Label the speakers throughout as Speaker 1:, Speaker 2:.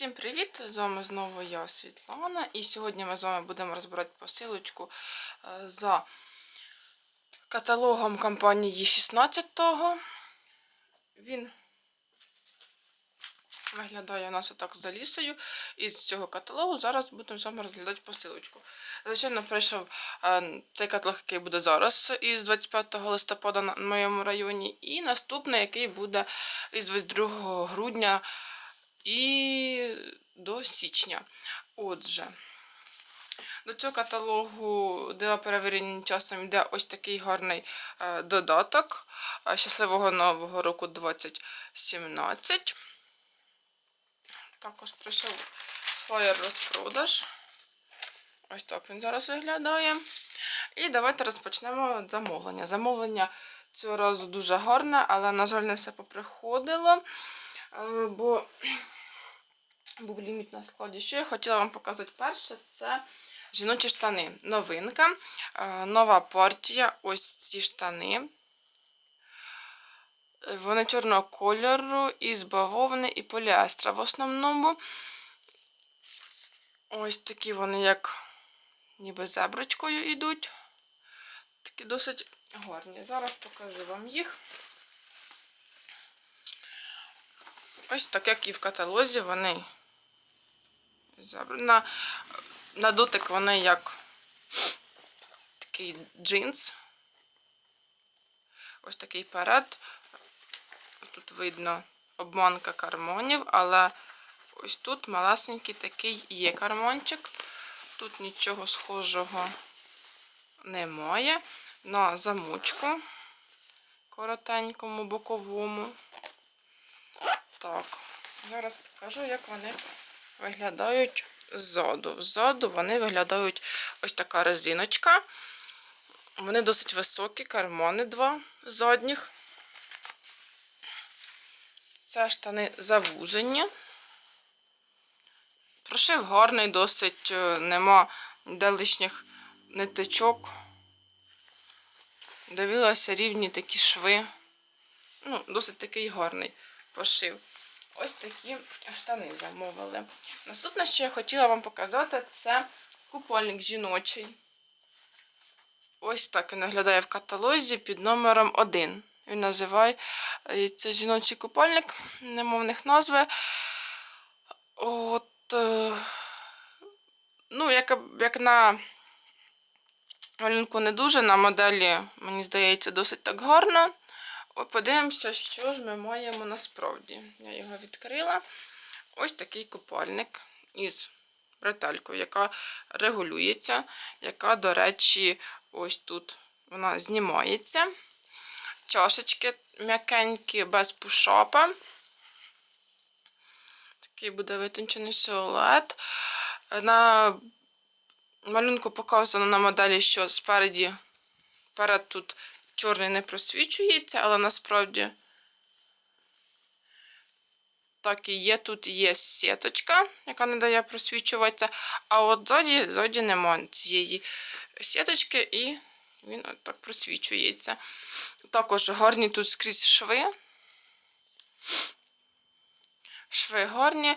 Speaker 1: Всім привіт! З вами знову я Світлана. І сьогодні ми з вами будемо розбирати посилочку е, за каталогом компанії 16-го. Він виглядає у нас отак за лісою. Із цього каталогу зараз будемо з вами розглядати посилочку. Звичайно, прийшов е, цей каталог, який буде зараз із 25 листопада на моєму районі, і наступний, який буде із 22 грудня і до січня. Отже, до цього каталогу для перевірення часом йде ось такий гарний е, додаток. Е, Щасливого нового року 2017. Також прийшов флаєр розпродаж. Ось так він зараз виглядає. І давайте розпочнемо замовлення. Замовлення цього разу дуже гарне, але, на жаль, не все поприходило. Е, Бо був ліміт на складі. Що я хотіла вам показати перше, це жіночі штани. Новинка. Е, Нова партія. Ось ці штани. Е, Вони чорного кольору, із бавовни і поліестра. В основному ось такі вони, як ніби зеброчкою йдуть. Такі досить гарні. Зараз покажу вам їх. Ось так, як і в каталозі, вони на, на дотик вони як такий джинс. Ось такий перед. Тут видно обманка кармонів, але ось тут малесенький такий є карманчик. Тут нічого схожого немає. На замочку коротенькому, боковому. Так, зараз покажу, як вони виглядають ззаду. Ззаду вони виглядають ось така резиночка. Вони досить високі, кармани два задніх. Це штани завужені. Прошив гарний, досить, е, нема ніде лишніх ниточок. Дивилася рівні такі шви. Ну, досить такий гарний пошив. Ось такі штани замовили. Наступне, що я хотіла вам показати, це купальник жіночий. Ось так він виглядає в каталозі під номером 1. Він називає е, це жіночий купальник, немовних назви. От, е, ну, як, як на малюнку не дуже, на моделі, мені здається, досить так гарно. Подивимося, що ж ми маємо насправді. Я його відкрила. Ось такий купальник із бретелькою, яка регулюється, яка, до речі, ось тут вона знімається. Чашечки м'якенькі, без пушапа. Такий буде витончений силует. На малюнку показано на моделі, що спереді перед тут чорний не просвічується, але насправді так і є. Тут є сіточка, яка не дає просвічуватися, а от ззаді, ззаді немає цієї сіточки і він от так просвічується. Також гарні тут скрізь шви. Шви гарні.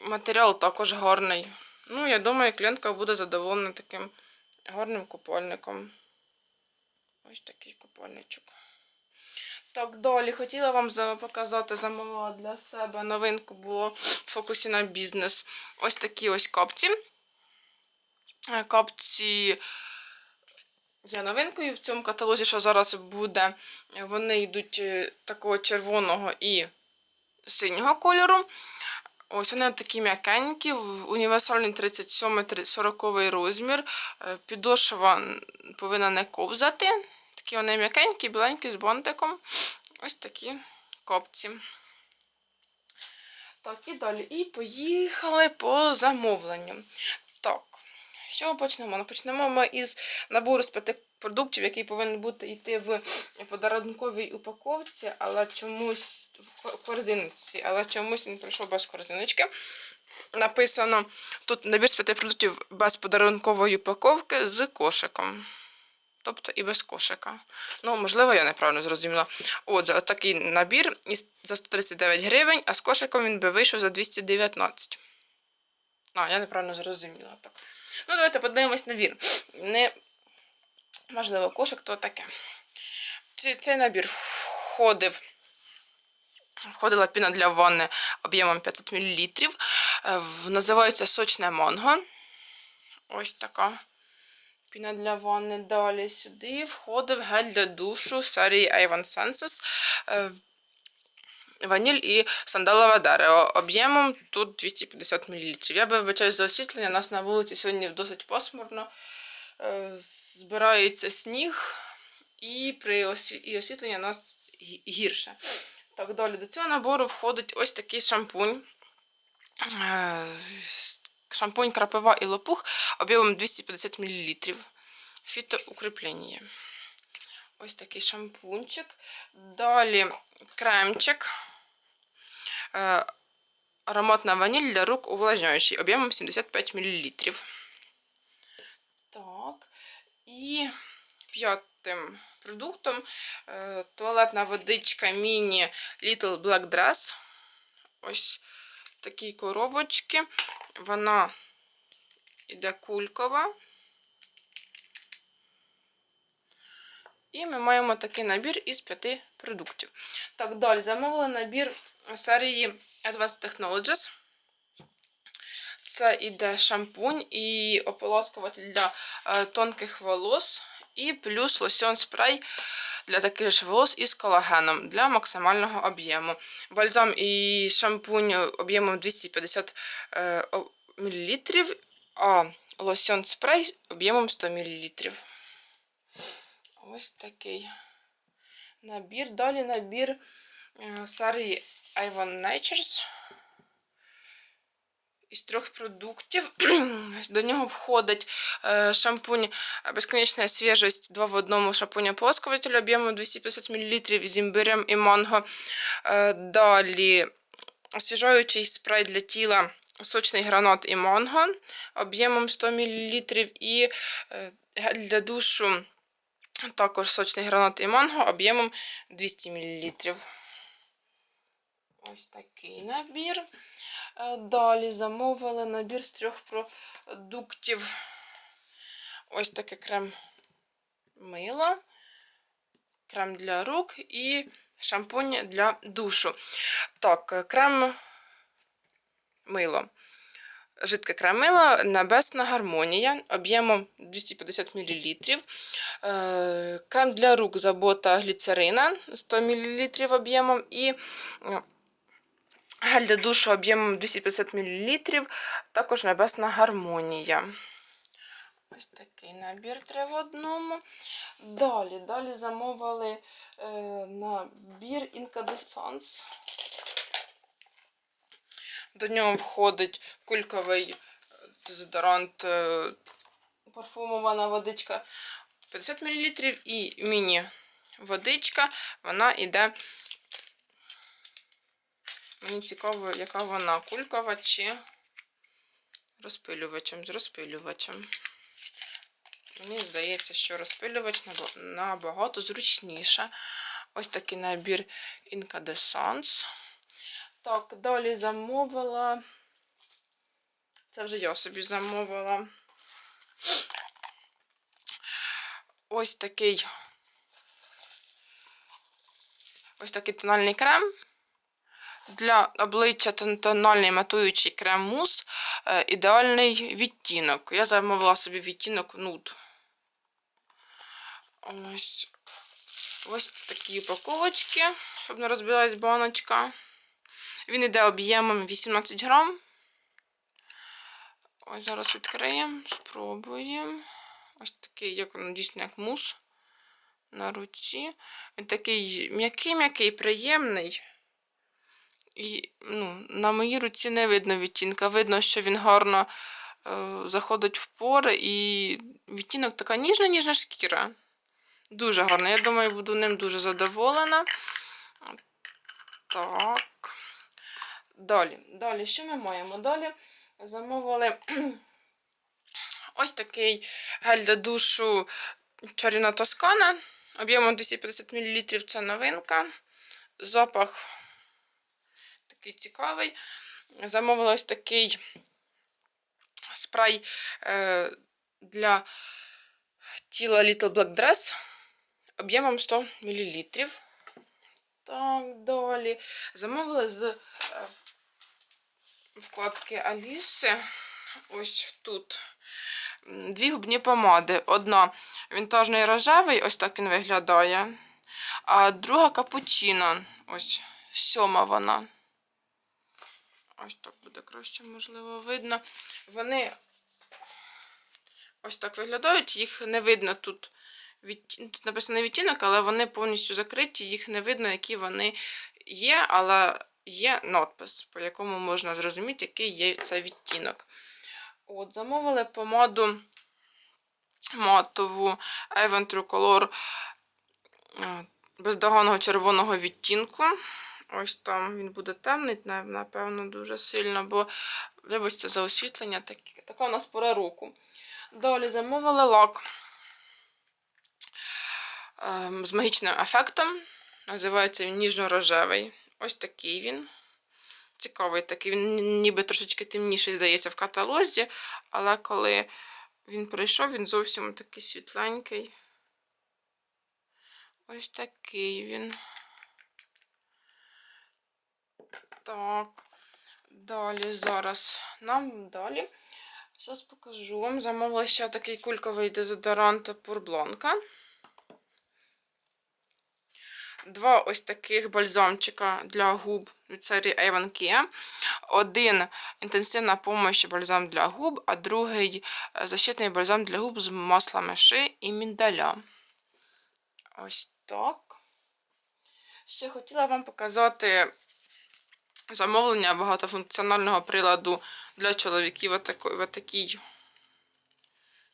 Speaker 1: Матеріал також гарний. Ну, я думаю, клієнтка буде задоволена таким гарним купальником. Ось такий купальничок. Так, далі хотіла вам за- показати, замовила для себе новинку було в фокусі на бізнес. Ось такі ось капці. Е, Капці є новинкою в цьому каталозі, що зараз буде. Вони йдуть е, такого червоного і синього кольору. Ось вони такі м'якенькі, універсальний 37-40 розмір. Е, Підошва повинна не ковзати. Такі вони м'якенькі, біленькі з бантиком. Ось такі копці. Так, і далі. І поїхали по замовленню. Так, що почнемо? Ну, Почнемо ми із набору з п'яти продуктів, який повинен бути йти в подарунковій упаковці, але чомусь в ко- корзинці, але чомусь він прийшов без корзиночки. Написано тут набір з п'яти продуктів без подарункової упаковки з кошиком. Тобто і без кошика. Ну, можливо, я неправильно зрозуміла. Отже, отакий набір за 139 гривень, а з кошиком він би вийшов за 219. А, я неправильно зрозуміла. Так. Ну, давайте подивимось набір. Не можливо, кошик то таке. Цей, цей набір входив. Входила піна для ванни об'ємом 500 мл. Е, Називається сочне манго. Ось така піна для ванни. Далі сюди входив гель для душу серії Avon Senses. е, Ваніль і сандалове дерево. Об'ємом тут 250 мл. Я би вибачаюсь за освітлення. У нас на вулиці сьогодні досить пасмурно. Е, Збирається сніг, і при осві... і освітлення у нас гірше. Так, далі до цього набору входить ось такий шампунь. Шампунь крапива і лопух об'ємом 250 мл. Фітоукріплення. Ось такий шампунчик. Далі кремчик. Е, Ароматна ваніль для рук увлажняючий об'ємом 75 мл. Так. І п'ятим продуктом е, туалетна водичка міні Little Black Dress. Ось такі коробочки. Вона іде кулькова. І ми маємо такий набір із п'яти продуктів. Так, далі замовили набір серії Advanced Technologies. Це іде шампунь і ополоскуватель для е, тонких волос, і плюс лосьон спрей для таких ж волос із колагеном для максимального об'єму. Бальзам і шампунь об'ємом 250 е, мл, а лосьон спрей об'ємом 100 мл. Ось такий набір. Далі набір е, серії Avon Natures із трьох продуктів. До нього входить е, шампунь безконечна свіжість 2 в одному шампуня полоскуватель об'ємом 250 мл з імбирем і манго. Е, далі освіжаючий спрей для тіла сочний гранат і манго об'ємом 100 мл і е, гель для душу також сочний гранат і манго об'ємом 200 мл. Ось такий набір. Е, Далі замовили набір з трьох продуктів. Ось таке крем мило, крем для рук і шампунь для душу. Так, е, крем мило. Жидке крем мило Небесна гармонія об'ємом 250 мл. Е, Крем для рук забота гліцерина 100 мл об'ємом і Гель для душу об'ємом 250 мл, також небесна гармонія. Ось такий набір три в одному. Далі, далі замовили е, набір Incandescence. До нього входить кульковий е, дезодорант, е, парфумована водичка 50 мл і міні-водичка. Вона йде Мені цікаво, яка вона кулькова чи розпилювачем з розпилювачем. Мені здається, що розпилювач набагато зручніше. Ось такий набір Incandescence. Так, далі замовила. Це вже я собі замовила. Ось такий. Ось такий тональний крем. Для обличчя тон- тональний матуючий крем-мус. е, Ідеальний відтінок. Я замовила собі відтінок нуд. Ось, ось такі упаковочки, щоб не розбилась баночка. Він йде об'ємом 18 грам. Ось зараз відкриємо, спробуємо. Ось такий, як воно дійсно як мус на руці. Він такий м'який-м'який, приємний. І ну, на моїй руці не видно відтінка. Видно, що він гарно е, заходить в пори і відтінок така ніжна-ніжна шкіра. Дуже гарно. Я думаю, буду ним дуже задоволена. Так. Далі. Далі, що ми маємо? Далі замовили ось такий гель для душу чарівна тоскана. Об'ємом 250 мл це новинка. Запах такий цікавий. Замовила ось такий спрей е, для тіла Little Black Dress об'ємом 100 мл. Так, далі. Замовила з е, вкладки Аліси. Ось тут. Дві губні помади. Одна вінтажний рожевий, ось так він виглядає. А друга капучино. Ось сьома вона. Ось так буде краще, можливо, видно. Вони ось так виглядають, їх не видно тут. Від... Тут написано відтінок, але вони повністю закриті, їх не видно, які вони є, але є надпис, по якому можна зрозуміти, який є цей відтінок. От, замовили помаду матову Avon True Color е, бездоганного червоного відтінку. Ось там він буде темний, напевно, дуже сильно, бо, вибачте, за освітлення, так, така у нас пора року. Далі замовили лак ем, з магічним ефектом. Називається він ніжно-рожевий. Ось такий він. Цікавий такий. Він ніби трошечки темніший, здається, в каталозі, але коли він прийшов, він зовсім такий світленький. Ось такий він. Так. Далі зараз нам далі. Зараз покажу вам. Замовила ще такий кульковий дезодорант Пурбланка. Два ось таких бальзамчика для губ від серії Avon Kia. Один інтенсивна помощь бальзам для губ, а другий е, защитний бальзам для губ з маслами ши і міндаля. Ось так. Ще хотіла вам показати замовлення багатофункціонального приладу для чоловіків в отакій,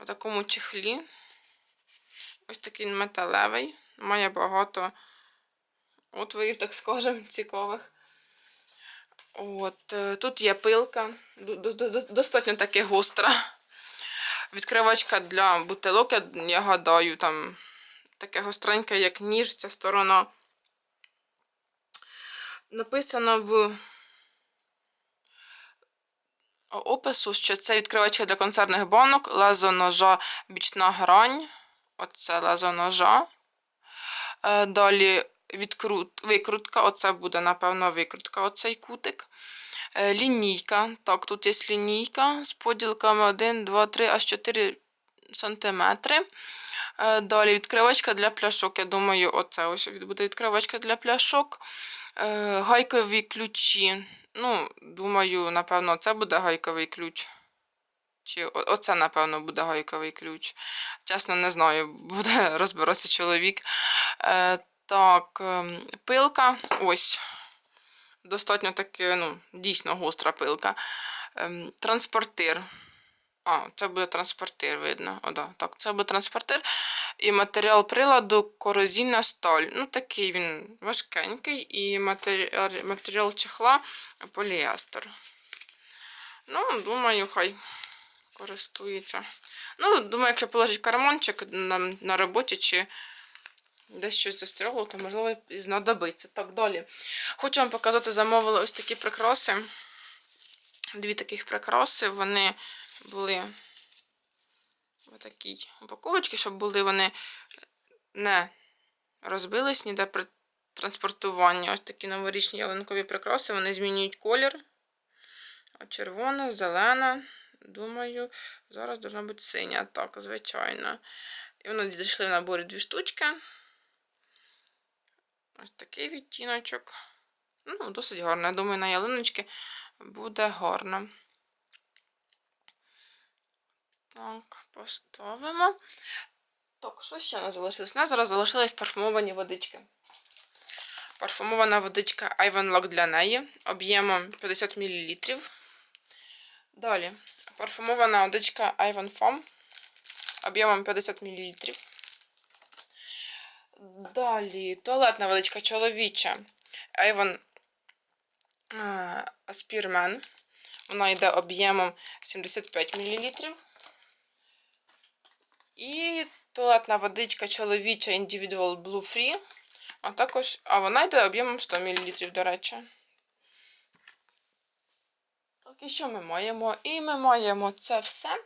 Speaker 1: в такому чехлі. Ось такий металевий. Має багато отворів, так скажемо, цікавих. От, е, тут є пилка, достатньо таки гостра. Відкривачка для бутилок, я гадаю, там таке гостреньке, як ніж, ця сторона. Написано в опису, що це відкривачка для концертних банок, лезо ножа, бічна грань. Оце лезо ножа. Е, Далі відкрут, викрутка, оце буде, напевно, викрутка, оцей кутик. Е, Лінійка. Так, тут є лінійка з поділками 1, 2, 3, аж 4 сантиметри. Е, Далі відкривачка для пляшок. Я думаю, оце ось буде відкривачка для пляшок. Е, Гайкові ключі. Ну, думаю, напевно, це буде гайковий ключ. Чи оце, напевно, буде гайковий ключ. Чесно, не знаю, буде розбиратися чоловік. Е, так, ем, пилка. Ось. Достатньо таки, ну, дійсно гостра пилка. Ем, транспортир. А, це буде транспортир, видно. О, да. Так, це буде транспортир. І матеріал приладу корозійна сталь. Ну, такий він важкенький. І матеріал, матеріал чехла поліестер. Ну, думаю, хай користується. Ну, думаю, якщо положить в карманчик на, на роботі чи десь щось застряло, то можливо і знадобиться. Так, далі. Хочу вам показати, замовила ось такі прикраси. Дві таких прикраси. Вони були в такій упаковочці, щоб були вони не розбились ніде при транспортуванні. Ось такі новорічні ялинкові прикраси. Вони змінюють колір. Червона, зелена. Думаю, зараз должна бути синя. Так, звичайно. І вони дійшли в наборі дві штучки. Ось такий відтіночок. Ну, досить гарно. Я думаю, на ялиночки буде гарно. Так, поставимо. Так, що ще нас залишилось? У нас зараз залишились парфумовані водички. Парфумована водичка Ivan Lock для неї об'ємом 50 мл. Далі. Парфумована водичка Ivan Foam об'ємом 50 мл. Далі туалетна водичка чоловіча Avon е, Spearman. Вона йде об'ємом 75 мл. І туалетна водичка чоловіча Individual Blue Free. А також, а вона йде об'ємом 100 мл, до речі. Так, і що ми маємо? І ми маємо це все.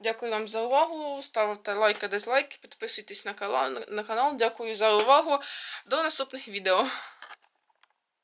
Speaker 1: Дякую вам за увагу. Ставте лайки, дизлайки, підписуйтесь на канал. На канал. Дякую за увагу. До наступних відео.